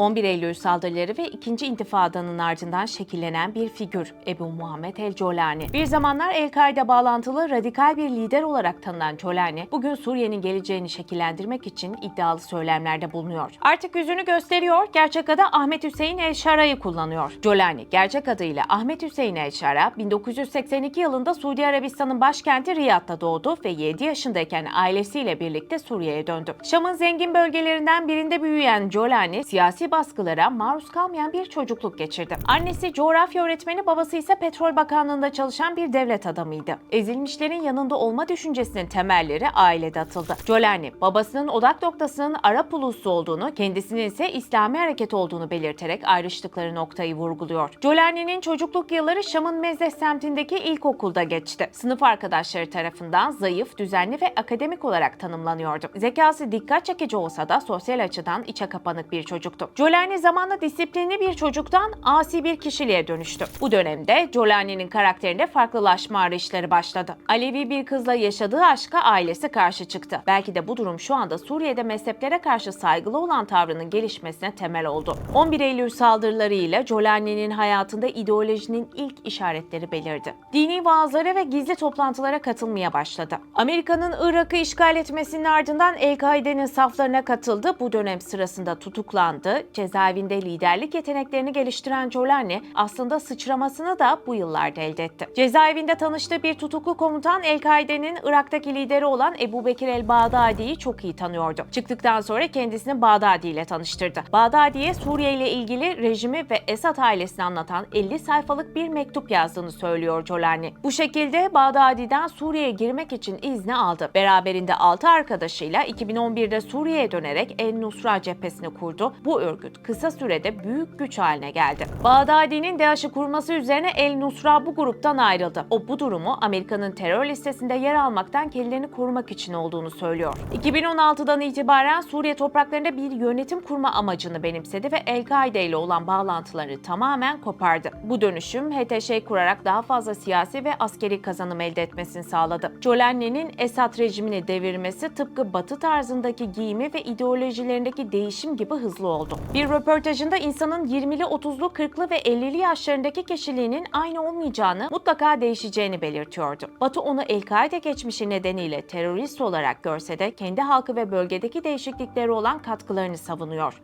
11 Eylül saldırıları ve 2. intifadanın ardından şekillenen bir figür Ebu Muhammed el-Colani. Bir zamanlar El-Kaide bağlantılı radikal bir lider olarak tanınan Colani, bugün Suriye'nin geleceğini şekillendirmek için iddialı söylemlerde bulunuyor. Artık yüzünü gösteriyor, gerçek adı Ahmet Hüseyin el-Şara'yı kullanıyor. Colani, gerçek adıyla Ahmet Hüseyin el-Şara, 1982 yılında Suudi Arabistan'ın başkenti Riyad'da doğdu ve 7 yaşındayken ailesiyle birlikte Suriye'ye döndü. Şam'ın zengin bölgelerinden birinde büyüyen Colani, siyasi baskılara maruz kalmayan bir çocukluk geçirdi. Annesi coğrafya öğretmeni, babası ise Petrol Bakanlığı'nda çalışan bir devlet adamıydı. Ezilmişlerin yanında olma düşüncesinin temelleri ailede atıldı. Colani, babasının odak noktasının Arap ulusu olduğunu, kendisinin ise İslami hareket olduğunu belirterek ayrıştıkları noktayı vurguluyor. Colani'nin çocukluk yılları Şam'ın Mezeh semtindeki ilkokulda geçti. Sınıf arkadaşları tarafından zayıf, düzenli ve akademik olarak tanımlanıyordu. Zekası dikkat çekici olsa da sosyal açıdan içe kapanık bir çocuktu. Colani zamanla disiplinli bir çocuktan asi bir kişiliğe dönüştü. Bu dönemde Colani'nin karakterinde farklılaşma arayışları başladı. Alevi bir kızla yaşadığı aşka ailesi karşı çıktı. Belki de bu durum şu anda Suriye'de mezheplere karşı saygılı olan tavrının gelişmesine temel oldu. 11 Eylül saldırılarıyla Colani'nin hayatında ideolojinin ilk işaretleri belirdi. Dini vaazlara ve gizli toplantılara katılmaya başladı. Amerika'nın Irak'ı işgal etmesinin ardından El-Kaide'nin saflarına katıldı. Bu dönem sırasında tutuklandı. Cezaevinde liderlik yeteneklerini geliştiren Colani aslında sıçramasını da bu yıllarda elde etti. Cezaevinde tanıştığı bir tutuklu komutan El-Kaide'nin Irak'taki lideri olan Ebu Bekir el-Bağdadi'yi çok iyi tanıyordu. Çıktıktan sonra kendisini Bağdadi ile tanıştırdı. Bağdadi'ye Suriye ile ilgili rejimi ve Esad ailesini anlatan 50 sayfalık bir mektup yazdığını söylüyor Colani. Bu şekilde Bağdadi'den Suriye'ye girmek için izni aldı. Beraberinde 6 arkadaşıyla 2011'de Suriye'ye dönerek El-Nusra cephesini kurdu. Bu örgüt kısa sürede büyük güç haline geldi. Bağdadi'nin DAEŞ'i kurması üzerine El-Nusra bu gruptan ayrıldı. O bu durumu Amerika'nın terör listesinde yer almaktan kendilerini korumak için olduğunu söylüyor. 2016'dan itibaren Suriye topraklarında bir yönetim kurma amacını benimsedi ve El-Kaide ile olan bağlantıları tamamen kopardı. Bu dönüşüm HTŞ kurarak daha fazla siyasi ve askeri kazanım elde etmesini sağladı. Colani'nin Esad rejimini devirmesi tıpkı Batı tarzındaki giyimi ve ideolojilerindeki değişim gibi hızlı oldu. Bir röportajında insanın 20'li, 30'lu, 40'lı ve 50'li yaşlarındaki kişiliğinin aynı olmayacağını, mutlaka değişeceğini belirtiyordu. Batı onu El-Kaide geçmişi nedeniyle terörist olarak görse de kendi halkı ve bölgedeki değişiklikleri olan katkılarını savunuyor.